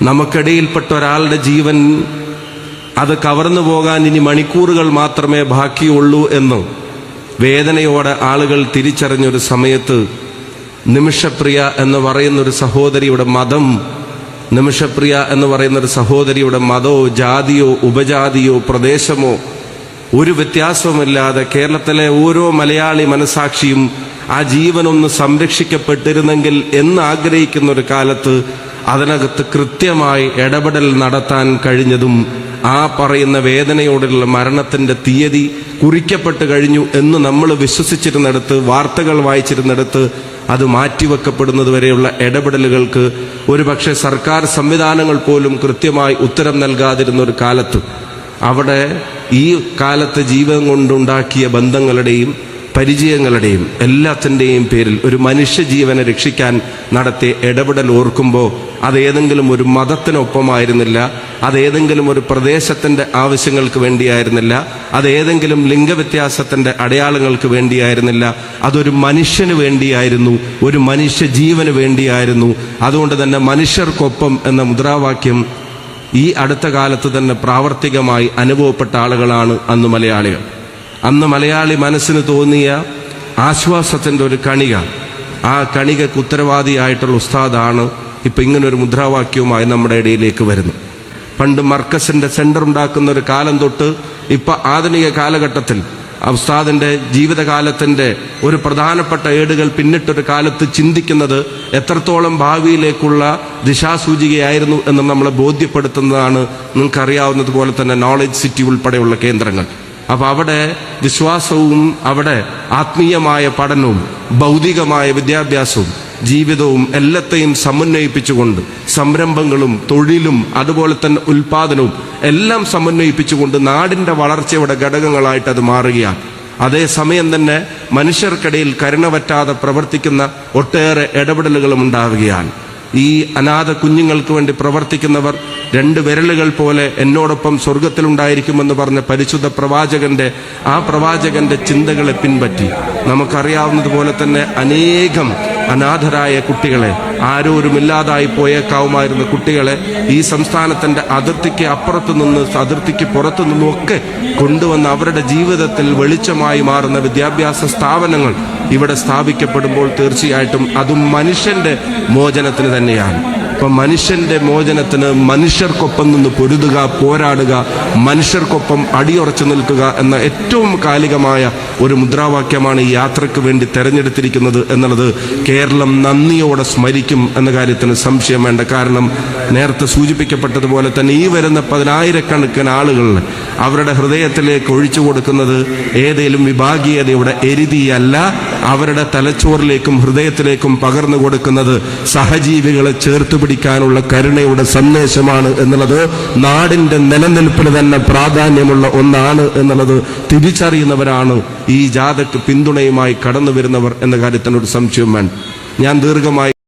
നമുക്കിടയിൽപ്പെട്ട ഒരാളുടെ ജീവൻ അത് കവർന്നു പോകാൻ ഇനി മണിക്കൂറുകൾ മാത്രമേ ബാക്കിയുള്ളൂ എന്ന് വേദനയോടെ ആളുകൾ തിരിച്ചറിഞ്ഞൊരു സമയത്ത് നിമിഷപ്രിയ എന്ന് പറയുന്നൊരു സഹോദരിയുടെ മതം നിമിഷപ്രിയ എന്ന് പറയുന്നൊരു സഹോദരിയുടെ മതമോ ജാതിയോ ഉപജാതിയോ പ്രദേശമോ ഒരു വ്യത്യാസവുമില്ലാതെ കേരളത്തിലെ ഓരോ മലയാളി മനസാക്ഷിയും ആ ജീവനൊന്ന് സംരക്ഷിക്കപ്പെട്ടിരുന്നെങ്കിൽ എന്ന് ആഗ്രഹിക്കുന്ന ഒരു കാലത്ത് അതിനകത്ത് കൃത്യമായി ഇടപെടൽ നടത്താൻ കഴിഞ്ഞതും ആ പറയുന്ന വേദനയോടുള്ള മരണത്തിന്റെ തീയതി കുറിക്കപ്പെട്ട് കഴിഞ്ഞു എന്ന് നമ്മൾ വിശ്വസിച്ചിരുന്നിടത്ത് വാർത്തകൾ വായിച്ചിരുന്നിടത്ത് അത് മാറ്റിവെക്കപ്പെടുന്നത് വരെയുള്ള ഇടപെടലുകൾക്ക് ഒരുപക്ഷെ സർക്കാർ സംവിധാനങ്ങൾ പോലും കൃത്യമായി ഉത്തരം നൽകാതിരുന്ന ഒരു കാലത്ത്. അവിടെ ഈ കാലത്ത് ജീവൻ കൊണ്ടുണ്ടാക്കിയ ബന്ധങ്ങളുടെയും പരിചയങ്ങളുടെയും എല്ലാത്തിന്റെയും പേരിൽ ഒരു മനുഷ്യ ജീവനെ രക്ഷിക്കാൻ നടത്തിയ ഇടപെടൽ ഓർക്കുമ്പോൾ അതേതെങ്കിലും ഒരു മതത്തിനൊപ്പമായിരുന്നില്ല അതേതെങ്കിലും ഒരു പ്രദേശത്തിന്റെ ആവശ്യങ്ങൾക്ക് വേണ്ടിയായിരുന്നില്ല അതേതെങ്കിലും ലിംഗവ്യത്യാസത്തിന്റെ അടയാളങ്ങൾക്ക് വേണ്ടിയായിരുന്നില്ല. അതൊരു മനുഷ്യന് വേണ്ടിയായിരുന്നു ഒരു മനുഷ്യ ജീവന് വേണ്ടിയായിരുന്നു. അതുകൊണ്ട് തന്നെ മനുഷ്യർക്കൊപ്പം എന്ന മുദ്രാവാക്യം ഈ അടുത്ത കാലത്ത് തന്നെ പ്രാവർത്തികമായി അനുഭവപ്പെട്ട ആളുകളാണ് അന്ന് മലയാളികൾ. അന്ന് മലയാളി മനസ്സിന് തോന്നിയ ആശ്വാസത്തിന്റെ ഒരു കണിക. ആ കണികക്ക് ഉത്തരവാദിയായിട്ടുള്ള ഉസ്താദാണ് ഇപ്പം ഒരു മുദ്രാവാക്യവുമായി നമ്മുടെ ഇടയിലേക്ക് വരുന്നു. പണ്ട് മർക്കസിന്റെ സെന്റർ ഉണ്ടാക്കുന്ന ഒരു കാലം തൊട്ട് ഇപ്പം ആധുനിക കാലഘട്ടത്തിൽ ഉസ്താദിന്റെ ജീവിതകാലത്തിന്റെ ഒരു പ്രധാനപ്പെട്ട ഏടുകൾ പിന്നിട്ടൊരു കാലത്ത് ചിന്തിക്കുന്നത് എത്രത്തോളം ഭാവിയിലേക്കുള്ള ദിശാസൂചികയായിരുന്നു എന്ന് നമ്മളെ ബോധ്യപ്പെടുത്തുന്നതാണ് നിങ്ങൾക്കറിയാവുന്നതുപോലെ തന്നെ നോളജ് സിറ്റി ഉൾപ്പെടെയുള്ള കേന്ദ്രങ്ങൾ. അപ്പൊ അവിടെ വിശ്വാസവും അവിടെ ആത്മീയമായ പഠനവും ഭൗതികമായ വിദ്യാഭ്യാസവും ജീവിതവും എല്ലാത്തെയും സമന്വയിപ്പിച്ചുകൊണ്ട് സംരംഭങ്ങളും തൊഴിലും അതുപോലെ തന്നെ ഉൽപാദനവും എല്ലാം സമന്വയിപ്പിച്ചുകൊണ്ട് നാടിന്റെ വളർച്ചയുടെ ഘടകങ്ങളായിട്ട് അത് മാറുകയാണ്. അതേസമയം തന്നെ മനുഷ്യർക്കിടയിൽ കരുണ പറ്റാതെ പ്രവർത്തിക്കുന്ന ഒട്ടേറെ ഇടപെടലുകളും ഉണ്ടാവുകയാണ്. ഈ അനാഥ കുഞ്ഞുങ്ങൾക്ക് വേണ്ടി പ്രവർത്തിക്കുന്നവർ രണ്ട് വിരലുകൾ പോലെ എന്നോടൊപ്പം സ്വർഗത്തിലുണ്ടായിരിക്കുമെന്ന് പറഞ്ഞ പരിശുദ്ധ പ്രവാചകന്റെ ആ പ്രവാചകന്റെ ചിന്തകളെ പിൻപറ്റി. നമുക്കറിയാവുന്നതുപോലെ തന്നെ അനേകം അനാഥരായ കുട്ടികളെ ആരോരുമില്ലാതായി പോയേക്കാവുമായിരുന്ന കുട്ടികളെ ഈ സംസ്ഥാനത്തിന്റെ അതിർത്തിക്ക് അപ്പുറത്തു നിന്ന് അതിർത്തിക്ക് പുറത്തു നിന്നുമൊക്കെ കൊണ്ടുവന്ന് അവരുടെ ജീവിതത്തിൽ വെളിച്ചമായി മാറുന്ന വിദ്യാഭ്യാസ സ്ഥാപനങ്ങൾ ഇവിടെ സ്ഥാപിക്കപ്പെടുമ്പോൾ തീർച്ചയായിട്ടും അതും മനുഷ്യന്റെ മോചനത്തിന് തന്നെയാണ്. അപ്പൊ മനുഷ്യന്റെ മോചനത്തിന് മനുഷ്യർക്കൊപ്പം നിന്ന് പൊരുതുക പോരാടുക മനുഷ്യർക്കൊപ്പം അടിയുറച്ചു നിൽക്കുക എന്ന ഏറ്റവും കാലികമായ ഒരു മുദ്രാവാക്യമാണ് ഈ യാത്രയ്ക്ക് വേണ്ടി തെരഞ്ഞെടുത്തിരിക്കുന്നത് എന്നുള്ളത് കേരളം നന്ദിയോടെ സ്മരിക്കും എന്ന കാര്യത്തിന് സംശയം വേണ്ട. കാരണം നേരത്തെ സൂചിപ്പിക്കപ്പെട്ടതുപോലെ തന്നെ ഈ വരുന്ന പതിനായിരക്കണക്കിന് ആളുകൾ അവരുടെ ഹൃദയത്തിലേക്ക് ഒഴിച്ചു കൊടുക്കുന്നത് ഏതെങ്കിലും വിഭാഗീയതയുടെ എരുതിയല്ല അവരുടെ തലച്ചോറിലേക്കും ഹൃദയത്തിലേക്കും പകർന്നു കൊടുക്കുന്നത് സഹജീവികളെ ചേർത്ത് പിടിക്കാനുള്ള കരുണയുടെ സന്ദേശമാണ് എന്നുള്ളത് നാടിന്റെ നിലനിൽപ്പിന് തന്നെ പ്രാധാന്യമുള്ള ഒന്നാണ് എന്നുള്ളത് തിരിച്ചറിയുന്നവരാണ് ഈ ജാഥയ്ക്ക് പിന്തുണയുമായി കടന്നു വരുന്നവർ എന്ന കാര്യത്തിനൊരു സംശയം വേണം ഞാൻ ദീർഘമായി